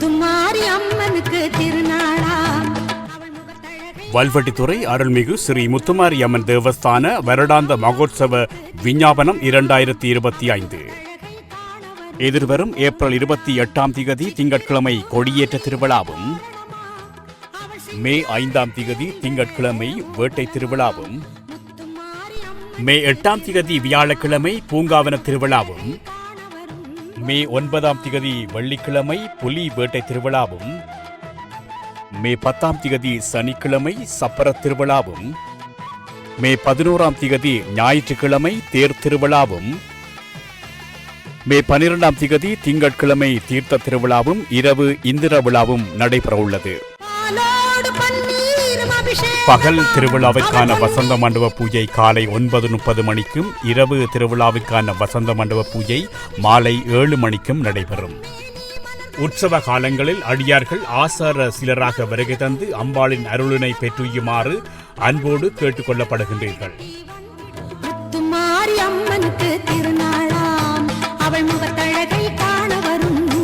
துமாரி அம்மனுக்கு திருநாளா. வல்வட்டித்துறை அருள்மிகு ஸ்ரீ முத்துமாரி அம்மன் தேவஸ்தான வருடாந்த மகோத்சவ விஞ்ஞாபனம் இரண்டாயிரத்தி இருபத்தி ஐந்து. எதிர்வரும் ஏப்ரல் இருபத்தி எட்டாம் திகதி திங்கட்கிழமை கொடியேற்ற திருவிழாவும் மே ஐந்தாம் திகதி திங்கட்கிழமை வேட்டை திருவிழாவும் மே எட்டாம் திகதி வியாழக்கிழமை பூங்காவன திருவிழாவும் மே ஒன்பதாம் திகதி வெள்ளிக்கிழமை புலி வேட்டை திருவிழாவும் மே பத்தாம் திகதி சனிக்கிழமை சப்பர திருவிழாவும் மே பதினோராம் திகதி ஞாயிற்றுக்கிழமை தேர் திருவிழாவும் மே பனிரெண்டாம் திகதி திங்கட்கிழமை தீர்த்த திருவிழாவும் இரவு இந்திர விழாவும் நடைபெறவுள்ளது. பகல் திருவிழாவிற்கான வசந்த மண்டப பூஜை காலை ஒன்பது முப்பது மணிக்கும் இரவு திருவிழாவிற்கான வசந்த மண்டப பூஜை மாலை ஏழு மணிக்கும் நடைபெறும். உற்சவ காலங்களில் அடியார்கள் ஆசார சிலராக வருகை தந்து அம்பாளின் அருளினை பெற்றுயுமாறு அன்போடு கேட்டுக்கொள்ளப்படுகின்றீர்கள். அவள் முகத்தழகை காண வரும்